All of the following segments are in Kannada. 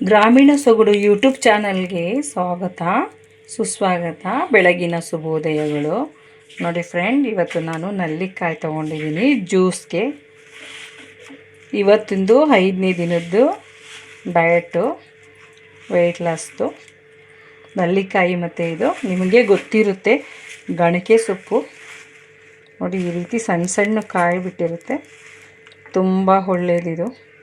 ಗ್ರಾಮೀಣ ಸೊಗಡು ಯೂಟ್ಯೂಬ್ ಚಾನಲ್ಗೆ ಸ್ವಾಗತ, ಸುಸ್ವಾಗತ, ಬೆಳಗಿನ ಶುಭೋದಯಗಳು. ನೋಡಿ ಫ್ರೆಂಡ್, ಇವತ್ತು ನಾನು ನಲ್ಲಿಕಾಯಿ ತೊಗೊಂಡಿದ್ದೀನಿ ಜ್ಯೂಸ್ಗೆ. ಇವತ್ತಿಂದು ಐದನೇ ದಿನದ್ದು ಡಯಟು, ವೆಯ್ಟ್ ಲಾಸ್ದು ನಲ್ಲಿಕಾಯಿ ಮತ್ತು ಇದು, ನಿಮಗೆ ಗೊತ್ತಿರುತ್ತೆ, ಗಣಕೆ ಸೊಪ್ಪು. ನೋಡಿ ಈ ರೀತಿ ಸಣ್ಣ ಸಣ್ಣ ಕಾಯಿ ಬಿಟ್ಟಿರುತ್ತೆ. ತುಂಬ ಒಳ್ಳೇದಿದು.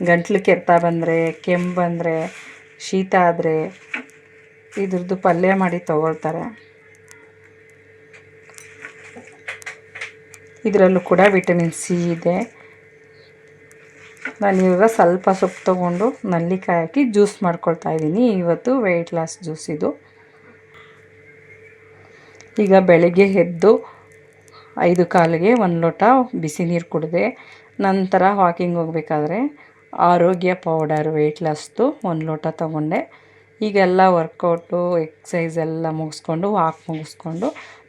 ಗಂಟ್ಲು ಕೆರ್ತಾ ಬಂದರೆ, ಕೆಮ್ಮು ಬಂದರೆ, ಶೀತ ಆದರೆ ಇದ್ರದ್ದು ಪಲ್ಯ ಮಾಡಿ ತಗೊಳ್ತಾರೆ. ಇದರಲ್ಲೂ ಕೂಡ ವಿಟಮಿನ್ ಸಿ ಇದೆ. ನಾನು ಇವಾಗ ಸ್ವಲ್ಪ ಸೊಪ್ಪು ತೊಗೊಂಡು ನಲ್ಲಿಕಾಯಿ ಹಾಕಿ ಜ್ಯೂಸ್ ಮಾಡ್ಕೊಳ್ತಾ ಇದ್ದೀನಿ. ಇವತ್ತು ವೆಯ್ಟ್ ಲಾಸ್ ಜ್ಯೂಸ್ ಇದು. ಈಗ ಬೆಳಗ್ಗೆ ಎದ್ದು ಐದು ಕಾಲಿಗೆ ಒಂದು ಲೋಟ ಬಿಸಿ ನೀರು ಕುಡಿದೆ, ನಂತರ ವಾಕಿಂಗ್ ಹೋಗ್ಬೇಕಾದ್ರೆ ಆರೋಗ್ಯ ಪೌಡರ್ ವೆಯ್ಟ್ ಲಾಸ್ದು ಒಂದು ಲೋಟ ತೊಗೊಂಡೆ. ಈಗೆಲ್ಲ ವರ್ಕೌಟು ಎಕ್ಸಸೈಸ್ ಎಲ್ಲ ಮುಗಿಸ್ಕೊಂಡು ವಾಕ್ ಮುಗಿಸ್ಕೊಂಡು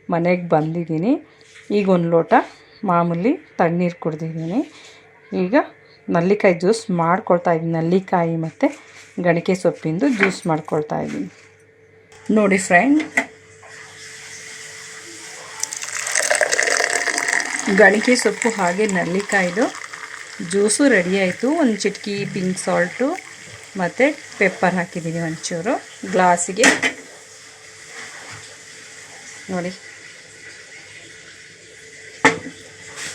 ಮನೆಗೆ ಬಂದಿದ್ದೀನಿ. ಈಗ ಒಂದು ಲೋಟ ಮಾಮೂಲಿ ತಣ್ಣೀರು ಕುಡ್ದಿದ್ದೀನಿ. ಈಗ ನಲ್ಲಿಕಾಯಿ ಜ್ಯೂಸ್ ಮಾಡ್ಕೊಳ್ತಾ ಇದ್ದೀನಿ. ನಲ್ಲಿಕಾಯಿ ಮತ್ತು ಗಣಿಕೆ ಸೊಪ್ಪಿಂದು ಜ್ಯೂಸ್ ಮಾಡ್ಕೊಳ್ತಾ ಇದ್ದೀನಿ. ನೋಡಿ ಫ್ರೆಂಡ್ ಗಣಿಕೆ ಸೊಪ್ಪು ಹಾಗೆ ನಲ್ಲಿಕಾಯ್ದು ಜ್ಯೂಸು ರೆಡಿ ಆಯಿತು. ಒಂದು ಚಿಟಕಿ ಪಿಂಕ್ ಸಾಲ್ಟು ಮತ್ತು ಪೆಪ್ಪರ್ ಹಾಕಿದ್ದೀನಿ ಒಂಚೂರು. ಗ್ಲಾಸಿಗೆ. ನೋಡಿ.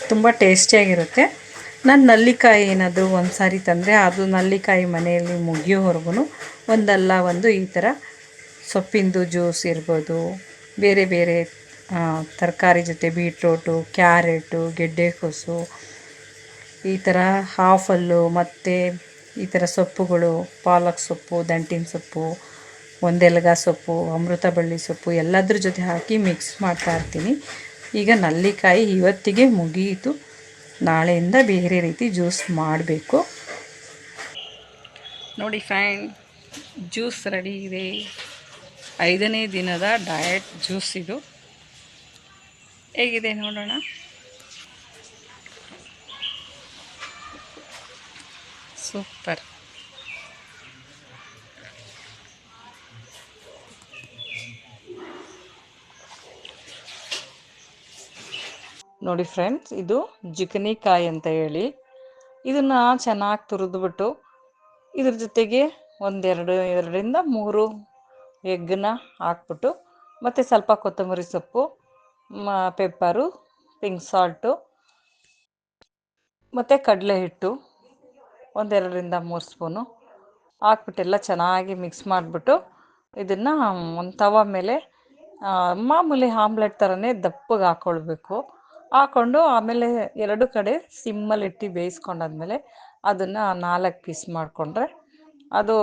ತುಂಬ ಟೇಸ್ಟಿಯಾಗಿರುತ್ತೆ ನಾನು ನಲ್ಲಿಕಾಯಿ ಏನಾದರೂ ಒಂದು ಸಾರಿ ತಂದರೆ ಅದು ನಲ್ಲಿಕಾಯಿ ಮನೆಯಲ್ಲಿ ಮುಗಿಯೋವರೆಗೂ ಒಂದಲ್ಲ ಒಂದು ಈ ಥರ ಸೊಪ್ಪಿಂದು ಜ್ಯೂಸ್ ಇರ್ಬೋದು. ಬೇರೆ ಬೇರೆ ತರಕಾರಿ ಜೊತೆ ಬೀಟ್ರೋಟು, ಕ್ಯಾರೆಟು ಗೆಡ್ಡೆಕೋಸು ಈ ಥರ ಹಾಫಲ್ಲು ಮತ್ತು ಈ ಥರ ಸೊಪ್ಪುಗಳು, ಪಾಲಕ್ ಸೊಪ್ಪು, ದಂಟಿನ ಸೊಪ್ಪು, ಒಂದೆಲಗ ಸೊಪ್ಪು ಅಮೃತ ಬಳ್ಳಿ ಸೊಪ್ಪು ಎಲ್ಲದ್ರ ಜೊತೆ ಹಾಕಿ ಮಿಕ್ಸ್ ಮಾಡ್ತಾ ಇರ್ತೀನಿ. ಈಗ ನಲ್ಲಿಕಾಯಿ ಇವತ್ತಿಗೆ ಮುಗಿಯಿತು ನಾಳೆಯಿಂದ ಬೇರೆ ರೀತಿ ಜ್ಯೂಸ್ ಮಾಡಬೇಕು. ನೋಡಿ ಫ್ಯಾನ್ ಜ್ಯೂಸ್ ರೆಡಿ ಇದೆ. ಐದನೇ ದಿನದ ಡಯಟ್ ಜ್ಯೂಸ್ ಇದು. ಹೇಗಿದೆ ನೋಡೋಣ? ಸೂಪರ್ ನೋಡಿ ಫ್ರೆಂಡ್ಸ್ ಇದು ಜಿಕನಿಕಾಯಿ ಅಂತ ಹೇಳಿ. ಇದನ್ನ ಚೆನ್ನಾಗಿ ತುರಿದ್ಬಿಟ್ಟು ಇದ್ರ ಜೊತೆಗೆ ಒಂದೆರಡು, ಎರಡರಿಂದ ಮೂರು ಎಗ್ಗನ್ನ ಹಾಕ್ಬಿಟ್ಟು ಮತ್ತು ಸ್ವಲ್ಪ ಕೊತ್ತಂಬರಿ ಸೊಪ್ಪು ಪೆಪ್ಪರು ಪಿಂಕ್ ಸಾಲ್ಟು ಮತ್ತು ಕಡಲೆ ಹಿಟ್ಟು. ಒಂದೆರಡರಿಂದ ಮೂರು ಸ್ಪೂನು ಹಾಕ್ಬಿಟ್ಟೆಲ್ಲ ಚೆನ್ನಾಗಿ ಮಿಕ್ಸ್ ಮಾಡಿಬಿಟ್ಟು ಇದನ್ನು ಒಂದು ತವ ಮೇಲೆ ಮಾಮೂಲಿ ಆಮ್ಲೆಟ್ ಥರನೇ ದಪ್ಪಗೆ ಹಾಕ್ಕೊಳ್ಬೇಕು ಹಾಕ್ಕೊಂಡು ಆಮೇಲೆ ಎರಡು ಕಡೆ ಸಿಮ್ಮಲ್ಲಿ ಇಟ್ಟು ಬೇಯಿಸ್ಕೊಂಡಾದ್ಮೇಲೆ ಅದನ್ನು ನಾಲ್ಕು ಪೀಸ್ ಮಾಡಿಕೊಂಡ್ರೆ ಅದು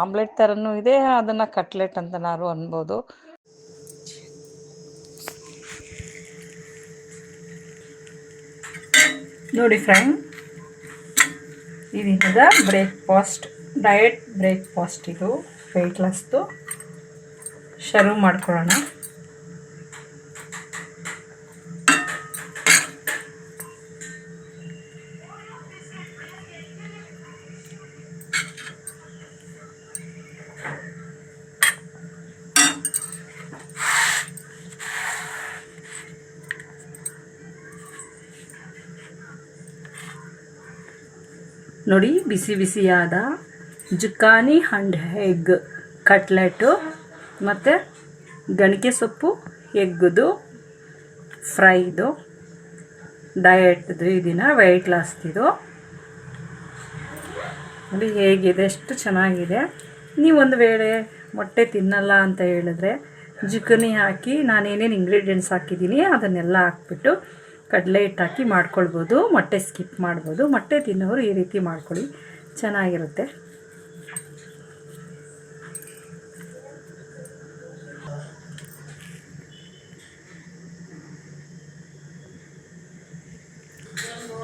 ಆಮ್ಲೆಟ್ ಥರನೂ ಇದೆ, ಅದನ್ನು ಕಟ್ಲೆಟ್ ಅಂತನಾದ್ರು ಅನ್ಬೋದು. ನೋಡಿ ಫ್ರೆಂಡ್ ಈ ಬ್ರೇಕ್ಫಾಸ್ಟ್ ಡಯಟ್ ಬ್ರೇಕ್ಫಾಸ್ಟ್ ಇದು ವೆಯ್ಟ್ ಲಾಸ್ದು ಶುರು ಮಾಡ್ಕೊಳ್ಳೋಣ. ನೋಡಿ, ಬಿಸಿ ಬಿಸಿಯಾದ ಜುಕಾನಿ ಹಂಡ್ ಎಗ್ ಕಟ್ಲೆಟು ಮತ್ತು ಗಣಿಕೆ ಸೊಪ್ಪು ಎಗ್ದು ಫ್ರೈದು ಡಯಟ್ದು ಇದನ್ನು ದಿನ ವೆಯ್ಟ್ ಲಾಸ್ತಿದು ನೋಡಿ, ಹೇಗಿದೆ, ಎಷ್ಟು ಚೆನ್ನಾಗಿದೆ. ನೀವೊಂದು ವೇಳೆ ಮೊಟ್ಟೆ ತಿನ್ನಲ್ಲ ಅಂತ ಹೇಳಿದ್ರೆ ಜುಕನಿ ಹಾಕಿ ನಾನೇನೇನು ಇಂಗ್ರೀಡಿಯೆಂಟ್ಸ್ ಹಾಕಿದ್ದೀನಿ ಅದನ್ನೆಲ್ಲ ಹಾಕ್ಬಿಟ್ಟು ಕಡಲೆ ಹಿಟ್ಟು ಹಾಕಿ ಮಾಡ್ಕೊಳ್ಬೋದು, ಮೊಟ್ಟೆ ಸ್ಕಿಪ್ ಮಾಡ್ಬೋದು. ಮೊಟ್ಟೆ ತಿನ್ನೋರು ಈ ರೀತಿ ಮಾಡ್ಕೊಳ್ಳಿ. ಚೆನ್ನಾಗಿರುತ್ತೆ.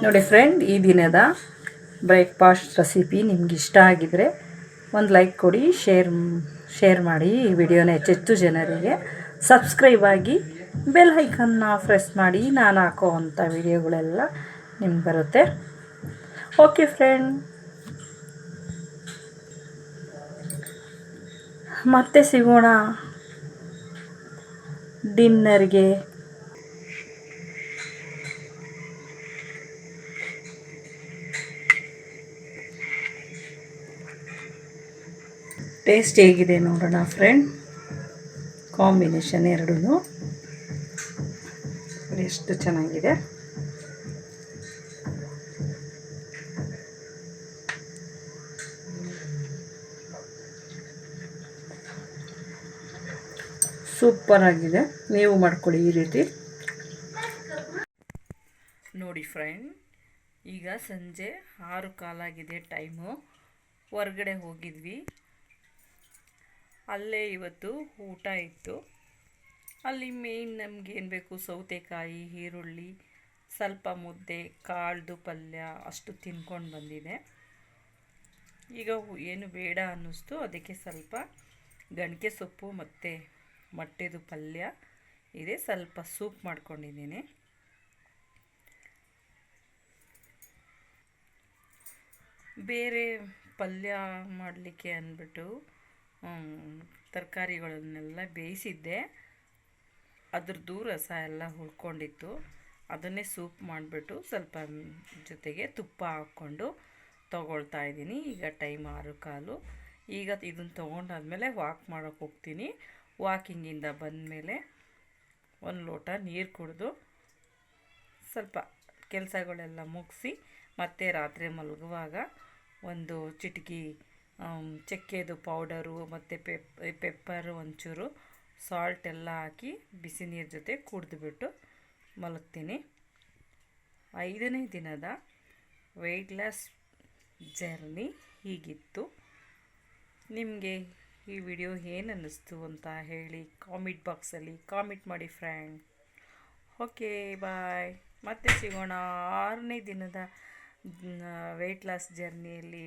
ನೋಡಿ ಫ್ರೆಂಡ್ ಈ ದಿನದ ಬ್ರೇಕ್ಫಾಸ್ಟ್ ರೆಸಿಪಿ ನಿಮ್ಗೆ ಇಷ್ಟ ಆಗಿದರೆ ಒಂದು ಲೈಕ್ ಕೊಡಿ ಶೇರ್ ಶೇರ್ ಮಾಡಿ ಈ ವಿಡಿಯೋನ ಹೆಚ್ಚೆಚ್ಚು ಜನರಿಗೆ. ಸಬ್ಸ್ಕ್ರೈಬ್ ಆಗಿ ಬೆಲ್ ಐಕನ್ನ ಪ್ರೆಸ್ ಮಾಡಿ ನಾನು ಹಾಕೋ ಅಂಥ ವಿಡಿಯೋಗಳೆಲ್ಲ ನಿಮ್ಗೆ ಬರುತ್ತೆ. ಓಕೆ ಫ್ರೆಂಡ್ ಮತ್ತೆ ಸಿಗೋಣ. ಡಿನ್ನರ್ಗೆ. ಟೇಸ್ಟ್ ಹೇಗಿದೆ ನೋಡೋಣ ಫ್ರೆಂಡ್ ಕಾಂಬಿನೇಷನ್ ಎರಡೂ ಎಷ್ಟು ಚೆನ್ನಾಗಿದೆ? ಸೂಪರ್ ಆಗಿದೆ. ನೀವು ಮಾಡ್ಕೊಳ್ಳಿ ಈ ರೀತಿ. ನೋಡಿ ಫ್ರೆಂಡ್ ಈಗ ಸಂಜೆ ಆರು ಕಾಲಾಗಿದೆ ಟೈಮು ಹೊರಗಡೆ ಹೋಗಿದ್ವಿ. ಅಲ್ಲೇ ಇವತ್ತು ಊಟ ಇತ್ತು. ಅಲ್ಲಿ ಮೇಯ್ನ್ ಏನು ಬೇಕು? ಸೌತೆಕಾಯಿ, ಈರುಳ್ಳಿ, ಸ್ವಲ್ಪ ಮುದ್ದೆ, ಕಾಳ್ದು ಪಲ್ಯ, ಅಷ್ಟು ತಿನ್ಕೊಂಡು ಬಂದಿದೆ. ಈಗ ಏನು ಬೇಡ ಅನ್ನಿಸ್ತು. ಅದಕ್ಕೆ ಸ್ವಲ್ಪ ಗಣಿಕೆ ಸೊಪ್ಪು, ಮತ್ತು ಮೊಟ್ಟೆದು ಪಲ್ಯ ಇದೆ. ಸ್ವಲ್ಪ ಸೂಪ್ ಮಾಡ್ಕೊಂಡಿದ್ದೀನಿ. ಬೇರೆ ಪಲ್ಯ ಮಾಡಲಿಕ್ಕೆ ಅಂದ್ಬಿಟ್ಟು ತರಕಾರಿಗಳನ್ನೆಲ್ಲ ಬೇಯಿಸಿದ್ದೆ. ಅದ್ರದ್ದು ರಸ ಎಲ್ಲ ಹುಳ್ಕೊಂಡಿತ್ತು ಅದನ್ನೇ ಸೂಪ್ ಮಾಡಿಬಿಟ್ಟು ಸ್ವಲ್ಪ ಜೊತೆಗೆ ತುಪ್ಪ ಹಾಕ್ಕೊಂಡು ತೊಗೊಳ್ತಾ ಇದ್ದೀನಿ. ಈಗ ಟೈಮ್ ಆರು ಕಾಲು. ಈಗ ಇದನ್ನು ತೊಗೊಂಡಾದ್ಮೇಲೆ ವಾಕ್ ಮಾಡೋಕ್ಕೆ ಹೋಗ್ತೀನಿ. ವಾಕಿಂಗಿಂದ ಬಂದಮೇಲೆ ಒಂದು ಲೋಟ ನೀರು ಕುಡಿದು ಸ್ವಲ್ಪ ಕೆಲಸಗಳೆಲ್ಲ ಮುಗಿಸಿ ಮತ್ತೆ ರಾತ್ರಿ ಮಲಗುವಾಗ ಒಂದು ಚಿಟಕಿ ಚಕ್ಕೆದು ಪೌಡರು ಮತ್ತು ಪೆಪ್, ಪೆಪ್ಪರು ಒಂಚೂರು ಸಾಲ್ಟ್ ಎಲ್ಲ ಹಾಕಿ ಬಿಸಿ ನೀರು ಜೊತೆ ಕುಡಿದ್ಬಿಟ್ಟು ಮಲಗ್ತೀನಿ. ಐದನೇ ದಿನದ ವೆಯ್ಟ್ ಲಾಸ್ ಜರ್ನಿ ಹೀಗಿತ್ತು. ನಿಮಗೆ ಈ ವಿಡಿಯೋ ಏನು ಅನ್ನಿಸ್ತು ಅಂತ ಹೇಳಿ ಕಾಮೆಂಟ್ ಬಾಕ್ಸಲ್ಲಿ ಕಾಮೆಂಟ್ ಮಾಡಿ ಫ್ರೆಂಡ್ ಓಕೆ ಬಾಯ್ ಮತ್ತೆ ಸಿಗೋಣ ಆರನೇ ದಿನದ ವೆಯ್ಟ್ ಲಾಸ್ ಜರ್ನಿಯಲ್ಲಿ